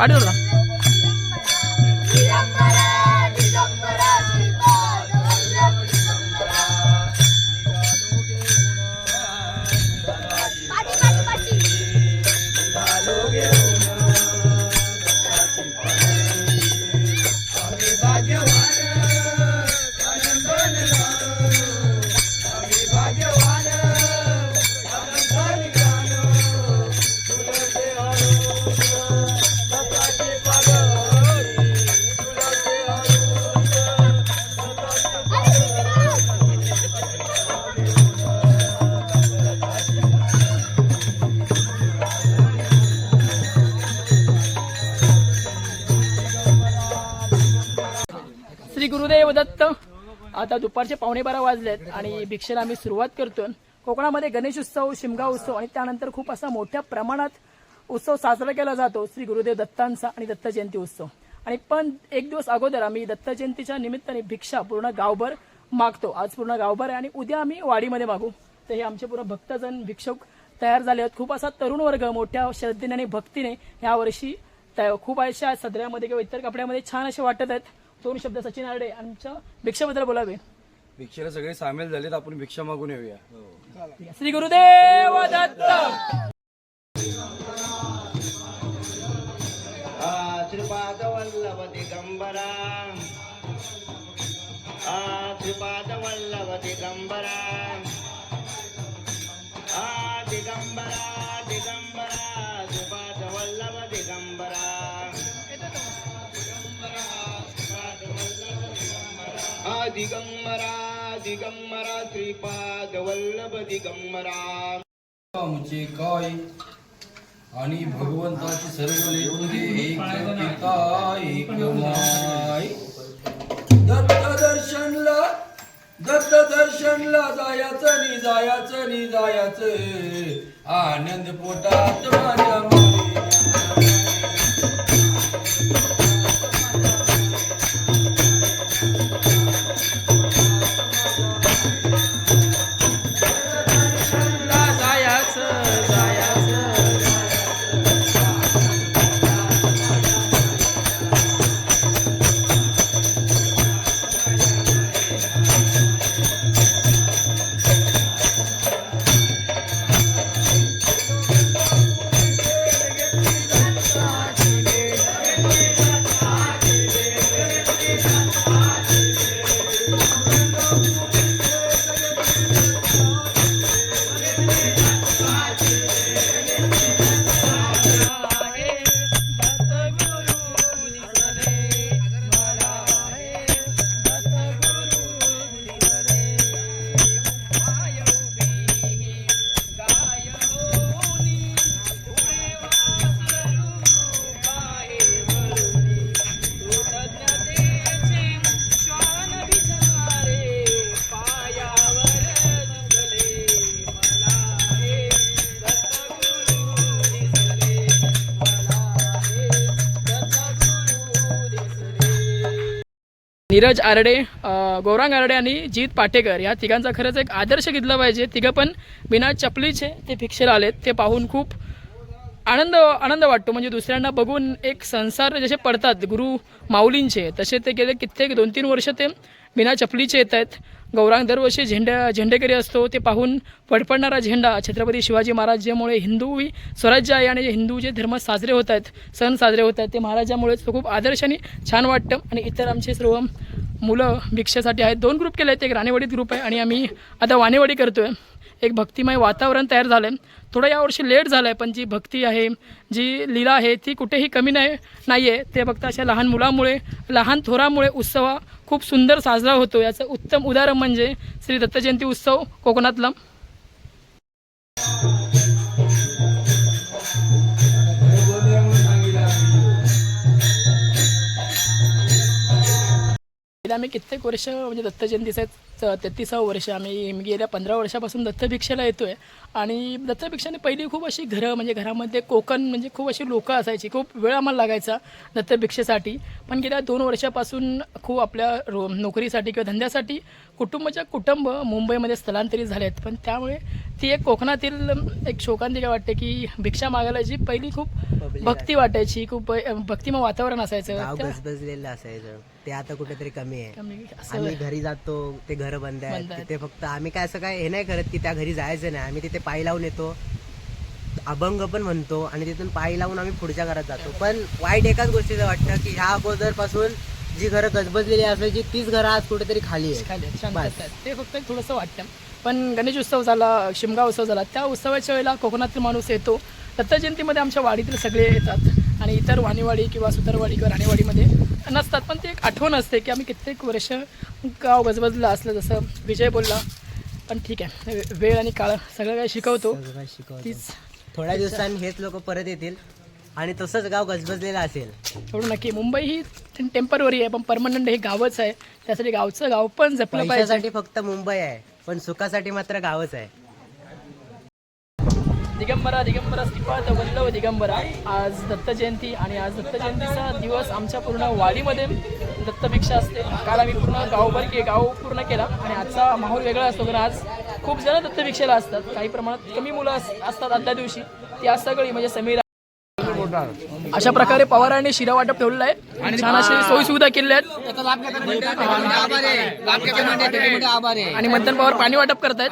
பாட்டு दत्त. आता दुपारचे पावणे बारा वाजलेत आणि भिक्षेला आम्ही सुरुवात करतो कोकणामध्ये गणेश उत्सव शिमगा उत्सव आणि त्यानंतर खूप असा मोठ्या प्रमाणात उत्सव साजरा केला जातो श्री गुरुदेव दत्तांचा आणि दत्त जयंती उत्सव. आणि पण एक दिवस अगोदर आम्ही दत्त जयंतीच्या निमित्ताने भिक्षा पूर्ण गावभर मागतो. आज पूर्ण गावभर आहे आणि उद्या आम्ही वाडीमध्ये मागू. तर हे आमचे पूर्ण भक्तजन भिक्षुक तयार झाले आहेत. खूप असा तरुण वर्ग मोठ्या श्रद्धेने आणि भक्तीने यावर्षी त्या- खूप अशा सदऱ्यामध्ये किंवा इतर कपड्यामध्ये छान असे वाटत आहेत. दोन शब्द सचिन आरडे आमच्या भिक्षेबद्दल बोलावे. भिक्षेला सगळे सामील झालेत आपण भिक्षा मागून येऊया. श्री गुरुदेव दत्त. दिगंबरा दिगंबरा श्रीपादवल्लभ दिगंबरा. आमचे काय आणि भगवंताची सर्व लेकरे एक पिता एक माय. दत्त दर्शनला दत्त दर्शनला जायचं नि जायचं नि जायचं. आनंद पोटात माझ्या माये. नीरज आरडे गौरांग आरडे आणि जीत पाटेकर या तिघांचा खरंच एक आदर्श घेतला पाहिजे. तिघं पण बिना चपलीचे ते भिक्षेला आलेत. ते पाहून खूप आनंद आनंद वाटतो. म्हणजे दुसऱ्यांना बघून एक संसार जसे पडतात गुरु माऊलींचे तसे ते गेले कित्येक दोन तीन वर्ष ते बिना चपलीचे येत आहेत. गौरांग दरवर्षी झेंड्या झेंडेकरी असतो. ते पाहून फडफडणारा झेंडा छत्रपती शिवाजी महाराज ज्यामुळे हिंदू स्वराज्य आहे आणि हिंदू जे धर्म साजरे होत आहेत सण साजरे होत आहेत ते महाराजामुळेच खूप आदर्श आणि छान वाटतं. आणि इतर आमचे सर्व मुलं भिक्षेसाठी आहेत. दोन ग्रुप केले आहेत. एक राणेवाडीत ग्रुप आहे आणि आम्ही आता वाणेवाडी करतो आहे एक भक्तिमय वातावरण तयार झालं आहे थोडं यावर्षी लेट झालं आहे पण जी भक्ती आहे जी लीला आहे ती कुठेही कमी नाही नाही आहे ते फक्त अशा लहान मुलामुळे लहान थोरामुळे उत्सव खूप सुंदर साजरा होतो. याचं उत्तम उदाहरण म्हणजे श्री दत्तजयंती उत्सव कोकणातला. गेल्या आम्ही कित्येक वर्ष म्हणजे दत्त जयंतीचं तेहतीसावं वर्ष आम्ही मी गेल्या पंधरा वर्षापासून दत्तभिक्षेला येतो आहे आणि दत्तभिक्षाने पहिली खूप अशी घरं म्हणजे घरामध्ये कोकण म्हणजे खूप अशी लोकं असायची. खूप वेळ आम्हाला लागायचा दत्तभिक्षेसाठी. पण गेल्या दोन वर्षापासून खूप आपल्या रो नोकरीसाठी किंवा धंद्यासाठी कुटुंबाच्या कुटुंब मुंबईमध्ये स्थलांतरित झाले आहेत पण त्यामुळे ती एक कोकणातील एक शोकांतिका वाटते की भिक्षा मागायला जी पहिली खूप भक्ती वाटायची. खूप भक्तिमय वातावरण असायचं. असायचं. ते आता कुठेतरी कमी आहे. आम्ही घरी जातो ते घर बंद आहेत. तिथे फक्त आम्ही काय असं काय हे नाही करत की त्या घरी जायचं नाही. आम्ही तिथे पाय लावून येतो. अभंग पण म्हणतो आणि तिथून पाय लावून आम्ही पुढच्या घरात जातो. पण वाईट एकाच गोष्टीचं वाटतं की ह्या अगोदरपासून जी घरं गजबजलेली असायची तीच घरं आज कुठेतरी खाली आहे खाली आहेत, शांत आहेत. ते फक्त थोडंसं वाटतं. पण गणेश उत्सव झाला शिमगा उत्सव झाला त्या उत्सवाच्या वेळेला कोकणातील माणूस येतो. दत्त जयंतीमध्ये आमच्या वाडीतील सगळे येतात. आणि इतर वाणीवाडी किंवा सुतारवाडी किंवा राणेवाडीमध्ये नसतात. पण ते एक आठवण असते की आम्ही कित्येक वर्ष गाव गजबजलं असलं जसं विजय बोलला पण ठीक आहे. वे- वेळ आणि काळ सगळं काही शिकवतो. सगळं शिकवतो. तीच. थोड्या दिवसांनी हेच लोक परत येतील. आणि तसंच गाव गजबजलेलं असेल. थोडं नक्की. मुंबई ही टेंपररी आहे पण परमनंट हे गावच आहे. त्यासाठी गावचं गाव पण जपलं पाहिजे. पैशासाठी फक्त मुंबई आहे पण सुखासाठी मात्र गावच आहे. दिगंबरा दिगंबरा श्रीपाद वल्लभ दिगंबरा. आज दत्त जयंती आणि आज दत्त जयंतीचा दिवस आमच्या पूर्ण वाडीमध्ये दत्तभिक्षा असते. काल आम्ही पूर्ण गावभर के गाव पूर्ण केला आणि आजचा माहोल वेगळा असतो कारण आज खूप जण दत्तभिक्षेला असतात. काही प्रमाणात कमी मुलं अस- असतात आदल्या दिवशी. ती आज सगळी म्हणजे समीर अशा प्रकारे पवारांनी शिरा वाटप ठेवलेलं आहे. छान अशी सोयी सुविधा केलेल्या आहेत. आणि मतदान पवार पाणी वाटप करतायत.